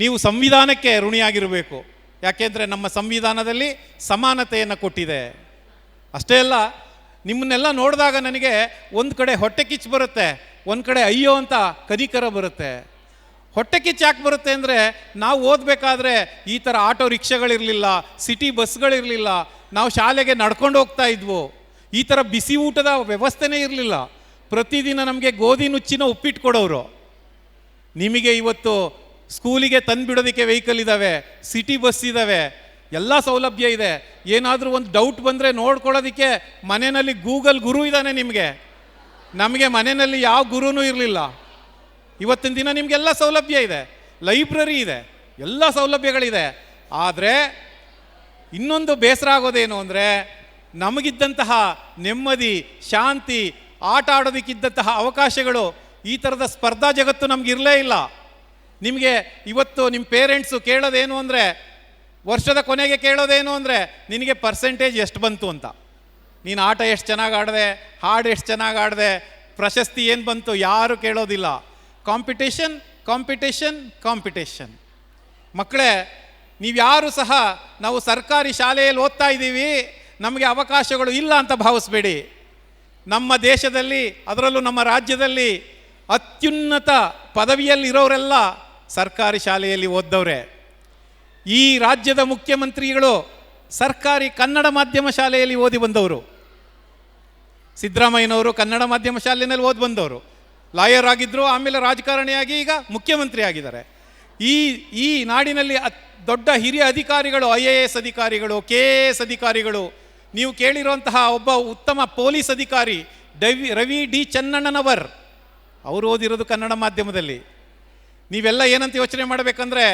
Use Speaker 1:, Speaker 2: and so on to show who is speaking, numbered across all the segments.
Speaker 1: ನೀವು ಸಂವಿಧಾನಕ್ಕೆ ಋಣಿಯಾಗಿರಬೇಕು. ಯಾಕೆಂದರೆ ನಮ್ಮ ಸಂವಿಧಾನದಲ್ಲಿ ಸಮಾನತೆಯನ್ನು ಕೊಟ್ಟಿದೆ. ಅಷ್ಟೇ ಅಲ್ಲ, ನಿಮ್ಮನ್ನೆಲ್ಲ ನೋಡಿದಾಗ ನನಗೆ ಒಂದು ಕಡೆ ಹೊಟ್ಟೆ ಕಿಚ್ಚು ಬರುತ್ತೆ, ಒಂದು ಕಡೆ ಅಯ್ಯೋ ಅಂತ ಕನಿಕರ ಬರುತ್ತೆ. ಹೊಟ್ಟೆ ಕಿಚ್ಚು ಯಾಕೆ ಬರುತ್ತೆ ಅಂದರೆ, ನಾವು ಓದಬೇಕಾದ್ರೆ ಈ ಥರ ಆಟೋ ರಿಕ್ಷಾಗಳಿರಲಿಲ್ಲ, ಸಿಟಿ ಬಸ್ಗಳಿರಲಿಲ್ಲ, ನಾವು ಶಾಲೆಗೆ ನಡ್ಕೊಂಡು ಹೋಗ್ತಾ ಇದ್ವು. ಈ ಥರ ಬಿಸಿ ಊಟದ ವ್ಯವಸ್ಥೆನೇ ಇರಲಿಲ್ಲ. ಪ್ರತಿದಿನ ನಮಗೆ ಗೋಧಿ ನುಚ್ಚಿನ ಉಪ್ಪಿಟ್ಟು ಕೊಡೋರು. ನಿಮಗೆ ಇವತ್ತು ಸ್ಕೂಲಿಗೆ ತಂದುಬಿಡೋದಕ್ಕೆ ವೆಹಿಕಲ್ ಇದ್ದಾವೆ ಸಿಟಿ ಬಸ್ ಇದ್ದಾವೆ ಎಲ್ಲ ಸೌಲಭ್ಯ ಇದೆ. ಏನಾದರೂ ಒಂದು ಡೌಟ್ ಬಂದರೆ ನೋಡ್ಕೊಳ್ಳೋದಕ್ಕೆ ಮನೆಯಲ್ಲಿ ಗೂಗಲ್ ಗುರು ಇದ್ದಾನೆ ನಿಮಗೆ. ನಮಗೆ ಮನೆಯಲ್ಲಿ ಯಾವ ಗುರುನೂ ಇರಲಿಲ್ಲ. ಇವತ್ತಿನ ದಿನ ನಿಮಗೆಲ್ಲ ಸೌಲಭ್ಯ ಇದೆ, ಲೈಬ್ರರಿ ಇದೆ, ಎಲ್ಲ ಸೌಲಭ್ಯಗಳಿದೆ. ಆದರೆ ಇನ್ನೊಂದು ಬೇಸರ ಆಗೋದೇನು ಅಂದರೆ ನಮಗಿದ್ದಂತಹ ನೆಮ್ಮದಿ, ಶಾಂತಿ, ಆಟ ಆಡೋದಕ್ಕಿದ್ದಂತಹ ಅವಕಾಶಗಳು ಈ ಥರದ ಸ್ಪರ್ಧಾ ಜಗತ್ತು ನಮಗಿರಲೇ ಇಲ್ಲ. ನಿಮಗೆ ಇವತ್ತು ನಿಮ್ಮ ಪೇರೆಂಟ್ಸು ಕೇಳೋದೇನು ಅಂದರೆ, ವರ್ಷದ ಕೊನೆಗೆ ಕೇಳೋದೇನು ಅಂದರೆ, ನಿನಗೆ ಪರ್ಸೆಂಟೇಜ್ ಎಷ್ಟು ಬಂತು ಅಂತ. ನೀನು ಆಟ ಎಷ್ಟು ಚೆನ್ನಾಗಿ ಆಡಿದೆ, ಹಾಡು ಎಷ್ಟು ಚೆನ್ನಾಗಿ ಆಡಿದೆ, ಪ್ರಶಸ್ತಿ ಏನು ಬಂತು ಯಾರು ಕೇಳೋದಿಲ್ಲ. ಕಾಂಪಿಟೇಷನ್ ಕಾಂಪಿಟೇಷನ್ ಕಾಂಪಿಟೇಷನ್ ಮಕ್ಕಳೇ ನೀವ್ಯಾರು ಸಹ ನಾವು ಸರ್ಕಾರಿ ಶಾಲೆಯಲ್ಲಿ ಓದ್ತಾ ಇದ್ದೀವಿ, ನಮಗೆ ಅವಕಾಶಗಳು ಇಲ್ಲ ಅಂತ ಭಾವಿಸ್ಬೇಡಿ. ನಮ್ಮ ದೇಶದಲ್ಲಿ, ಅದರಲ್ಲೂ ನಮ್ಮ ರಾಜ್ಯದಲ್ಲಿ ಅತ್ಯುನ್ನತ ಪದವಿಯಲ್ಲಿರೋರೆಲ್ಲ ಸರ್ಕಾರಿ ಶಾಲೆಯಲ್ಲಿ ಓದ್ದವ್ರೆ. ಈ ರಾಜ್ಯದ ಮುಖ್ಯಮಂತ್ರಿಗಳು ಸರ್ಕಾರಿ ಕನ್ನಡ ಮಾಧ್ಯಮ ಶಾಲೆಯಲ್ಲಿ ಓದಿ ಬಂದವರು. ಸಿದ್ದರಾಮಯ್ಯನವರು ಕನ್ನಡ ಮಾಧ್ಯಮ ಶಾಲೆಯಲ್ಲಿ ಓದಿ ಬಂದವರು. ಲಾಯರ್ ಆಗಿದ್ದರು ಆಮೇಲೆ ರಾಜಕಾರಣಿಯಾಗಿ ಈಗ ಮುಖ್ಯಮಂತ್ರಿ ಆಗಿದ್ದಾರೆ. ಈ ಈ ನಾಡಿನಲ್ಲಿ ದೊಡ್ಡ ಹಿರಿಯ ಅಧಿಕಾರಿಗಳು, ಐ ಎ ಎಸ್ ಅಧಿಕಾರಿಗಳು, ಕೆ ಎಸ್ ಅಧಿಕಾರಿಗಳು, ನೀವು ಕೇಳಿರುವಂತಹ ಒಬ್ಬ ಉತ್ತಮ ಪೊಲೀಸ್ ಅಧಿಕಾರಿ, ಡವಿ ರವಿ ಡಿ ಚನ್ನಣ್ಣನವರ್. ಅವರು ಓದಿರೋದು ಕನ್ನಡ ಮಾಧ್ಯಮದಲ್ಲಿ. ನೀವೆಲ್ಲ ಏನಂತ ಯೋಚನೆ ಮಾಡಬೇಕಂದ್ರೆ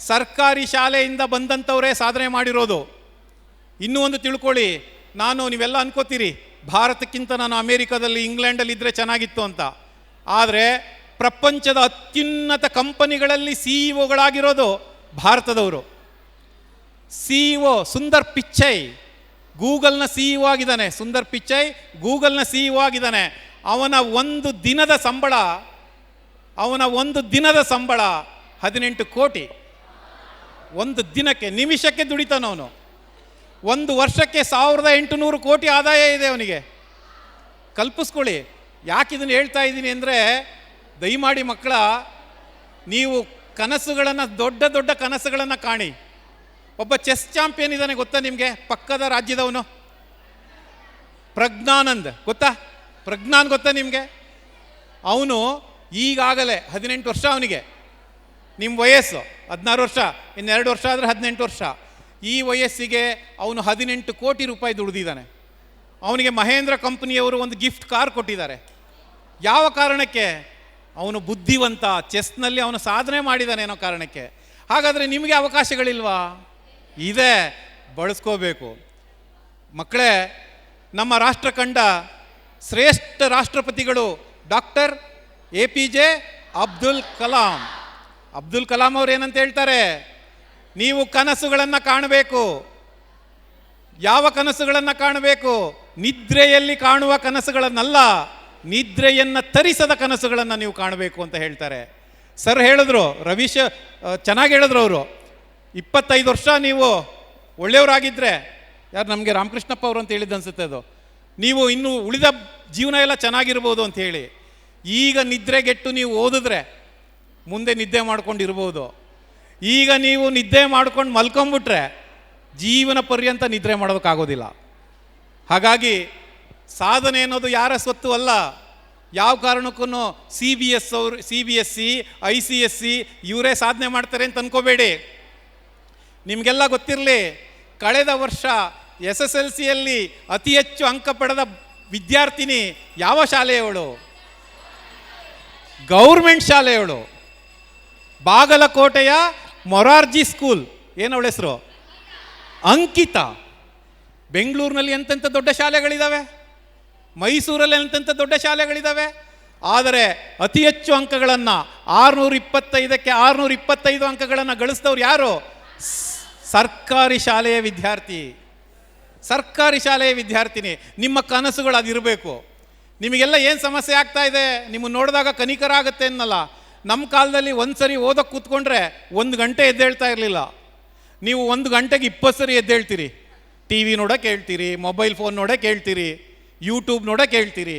Speaker 1: ಸರ್ಕಾರಿ ಶಾಲೆಯಿಂದ ಬಂದಂಥವರೇ ಸಾಧನೆ ಮಾಡಿರೋದು. ಇನ್ನೂ ಒಂದು ತಿಳ್ಕೊಳ್ಳಿ, ನಾನು ನೀವೆಲ್ಲ ಅನ್ಕೋತೀರಿ, ಭಾರತಕ್ಕಿಂತ ನಾನು ಅಮೇರಿಕಾದಲ್ಲಿ ಇಂಗ್ಲೆಂಡಲ್ಲಿ ಇದ್ದರೆ ಚೆನ್ನಾಗಿತ್ತು ಅಂತ. ಆದರೆ ಪ್ರಪಂಚದ ಅತ್ಯುನ್ನತ ಕಂಪನಿಗಳಲ್ಲಿ ಸಿ ಇ ಭಾರತದವರು. ಸಿ ಇ ಸುಂದರ್ ಪಿಚ್ಚೈ, ಗೂಗಲ್ನ ಸಿ ಇ ಆಗಿದ್ದಾನೆ ಸುಂದರ್ ಪಿಚ್ಚೈ, ಗೂಗಲ್ನ ಸಿ ಇ ಆಗಿದ್ದಾನೆ. ಅವನ ಒಂದು ದಿನದ ಸಂಬಳ ಅವನ ಒಂದು ದಿನದ ಸಂಬಳ ಹದಿನೆಂಟು ಕೋಟಿ. ಒಂದು ದಿನಕ್ಕೆ, ನಿಮಿಷಕ್ಕೆ ದುಡಿತಾನವನು ಒಂದು ವರ್ಷಕ್ಕೆ ಸಾವಿರದ ಎಂಟುನೂರು ಕೋಟಿ ಆದಾಯ ಇದೆ ಅವನಿಗೆ. ಕಲ್ಪಿಸ್ಕೊಳ್ಳಿ, ಯಾಕೆ ಇದನ್ನು ಹೇಳ್ತಾ ಇದ್ದೀನಿ ಅಂದರೆ, ದಯಮಾಡಿ ಮಕ್ಕಳ, ನೀವು ಕನಸುಗಳನ್ನು, ದೊಡ್ಡ ದೊಡ್ಡ ಕನಸುಗಳನ್ನು ಕಾಣಿ. ಒಬ್ಬ ಚೆಸ್ ಚಾಂಪಿಯನ್ ಇದ್ದಾನೆ, ಗೊತ್ತಾ ನಿಮಗೆ? ಪಕ್ಕದ ರಾಜ್ಯದವನು. ಪ್ರಜ್ಞಾನಂದ್, ಗೊತ್ತಾ? ಪ್ರಜ್ಞಾನ್ ಗೊತ್ತಾ ನಿಮಗೆ? ಅವನು ಈಗಾಗಲೇ ಹದಿನೆಂಟು ವರ್ಷ ಅವನಿಗೆ. ನಿಮ್ಮ ವಯಸ್ಸು ಹದಿನಾರು ವರ್ಷ, ಇನ್ನೆರಡು ವರ್ಷ ಆದರೆ ಹದಿನೆಂಟು ವರ್ಷ. ಈ ವಯಸ್ಸಿಗೆ ಅವನು ಹದಿನೆಂಟು ಕೋಟಿ ರೂಪಾಯಿ ದುಡಿದಿದ್ದಾನೆ. ಅವನಿಗೆ ಮಹೇಂದ್ರ ಕಂಪನಿಯವರು ಒಂದು ಗಿಫ್ಟ್ ಕಾರ್ ಕೊಟ್ಟಿದ್ದಾರೆ. ಯಾವ ಕಾರಣಕ್ಕೆ? ಅವನು ಬುದ್ಧಿವಂತ, ಚೆಸ್ನಲ್ಲಿ ಅವನು ಸಾಧನೆ ಮಾಡಿದ್ದಾನೆ ಅನ್ನೋ ಕಾರಣಕ್ಕೆ. ಹಾಗಾದರೆ ನಿಮಗೆ ಅವಕಾಶಗಳಿಲ್ವಾ? ಇದೆ, ಬಳಸ್ಕೋಬೇಕು. ಮಕ್ಕಳೇ, ನಮ್ಮ ರಾಷ್ಟ್ರ ಕಂಡ ಶ್ರೇಷ್ಠ ರಾಷ್ಟ್ರಪತಿಗಳು doctor A P J Abdul Kalam. Abdul Kalam ಅವ್ರು ಏನಂತ ಹೇಳ್ತಾರೆ? ನೀವು ಕನಸುಗಳನ್ನು ಕಾಣಬೇಕು. ಯಾವ ಕನಸುಗಳನ್ನು ಕಾಣಬೇಕು? ನಿದ್ರೆಯಲ್ಲಿ ಕಾಣುವ ಕನಸುಗಳನ್ನಲ್ಲ, ನಿದ್ರೆಯನ್ನು ತರಿಸದ ಕನಸುಗಳನ್ನು ನೀವು ಕಾಣಬೇಕು ಅಂತ ಹೇಳ್ತಾರೆ. ಸರ್ ಹೇಳಿದ್ರು, ರವೀಶ್ ಚೆನ್ನಾಗಿ ಹೇಳಿದ್ರು ಅವರು. ಇಪ್ಪತ್ತೈದು ವರ್ಷ ನೀವು ಒಳ್ಳೆಯವರಾಗಿದ್ದರೆ ಯಾರು ನಮಗೆ ರಾಮಕೃಷ್ಣಪ್ಪ ಅವರು ಅಂತ ಹೇಳಿದ್ದು ಅನಿಸುತ್ತೆ ಅದು. ನೀವು ಇನ್ನೂ ಉಳಿದ ಜೀವನ ಎಲ್ಲ ಚೆನ್ನಾಗಿರ್ಬೋದು ಅಂತ ಹೇಳಿ. ಈಗ ನಿದ್ರೆಗೆಟ್ಟು ನೀವು ಓದಿದ್ರೆ ಮುಂದೆ ನಿದ್ದೆ ಮಾಡ್ಕೊಂಡು ಇರ್ಬೋದು ಈಗ ನೀವು ನಿದ್ದೆ ಮಾಡ್ಕೊಂಡು ಮಲ್ಕೊಂಬಿಟ್ರೆ ಜೀವನ ಪರ್ಯಂತ ನಿದ್ರೆ ಮಾಡೋದಕ್ಕಾಗೋದಿಲ್ಲ. ಹಾಗಾಗಿ ಸಾಧನೆ ಅನ್ನೋದು ಯಾರ ಸ್ವತ್ತು ಅಲ್ಲ. ಯಾವ ಕಾರಣಕ್ಕೂ ಸಿ ಬಿ ಎಸ್ ಅವರು C B S C I C S C ಇವರೇ ಸಾಧನೆ ಮಾಡ್ತಾರೆ ಅಂತ ಅನ್ಕೋಬೇಡಿ. ನಿಮಗೆಲ್ಲ ಗೊತ್ತಿರಲಿ, ಕಳೆದ ವರ್ಷ ಎಸ್ ಎಸ್ ಎಲ್ ಸಿಯಲ್ಲಿ ಅತಿ ಹೆಚ್ಚು ಅಂಕ ಪಡೆದ ವಿದ್ಯಾರ್ಥಿನಿ ಯಾವ ಶಾಲೆಯವಳು? ಗೌರ್ಮೆಂಟ್ ಶಾಲೆಯವಳು. ಬಾಗಲಕೋಟೆಯ ಮೊರಾರ್ಜಿ ಸ್ಕೂಲ್. ಏನು ಅವಳ ಹೆಸರು? ಅಂಕಿತಾ. ಬೆಂಗಳೂರಿನಲ್ಲಿ ಎಂತೆಂಥ ದೊಡ್ಡ ಶಾಲೆಗಳಿದ್ದಾವೆ ಮೈಸೂರಲ್ಲಿ ಎಂತೆಂಥ ದೊಡ್ಡ ಶಾಲೆಗಳಿದ್ದಾವೆ ಆದರೆ ಅತಿ ಹೆಚ್ಚು ಅಂಕಗಳನ್ನು ಆರುನೂರ ಇಪ್ಪತ್ತೈದಕ್ಕೆ ಆರುನೂರ ಇಪ್ಪತ್ತೈದು ಅಂಕಗಳನ್ನು ಗಳಿಸಿದವ್ರು ಯಾರು? ಸರ್ಕಾರಿ ಶಾಲೆಯ ವಿದ್ಯಾರ್ಥಿ. ಸರ್ಕಾರಿ ಶಾಲೆಯ ವಿದ್ಯಾರ್ಥಿನಿ. ನಿಮ್ಮ ಕನಸುಗಳು ಅದಿರಬೇಕು. ನಿಮಗೆಲ್ಲ ಏನು ಸಮಸ್ಯೆ ಆಗ್ತಾ ಇದೆ? ನಿಮ್ಮನ್ನು ನೋಡಿದಾಗ ಕನಿಕರ ಆಗುತ್ತೆ ಅನ್ನಲ್ಲ. ನಮ್ಮ ಕಾಲದಲ್ಲಿ ಒಂದು ಸರಿ ಓದಕ್ಕೆ ಕೂತ್ಕೊಂಡ್ರೆ ಒಂದು ಗಂಟೆ ಎದ್ದೇಳ್ತಾ ಇರಲಿಲ್ಲ. ನೀವು ಒಂದು ಗಂಟೆಗೆ ಇಪ್ಪತ್ತು ಸರಿ ಎದ್ದೇಳ್ತೀರಿ. ಟಿ ವಿ ನೋಡೋಕೆ ಹೇಳ್ತೀರಿ, ಮೊಬೈಲ್ ಫೋನ್ ನೋಡೋಕೆ ಹೇಳ್ತೀರಿ, ಯೂಟ್ಯೂಬ್ ನೋಡೋಕೆ ಹೇಳ್ತೀರಿ.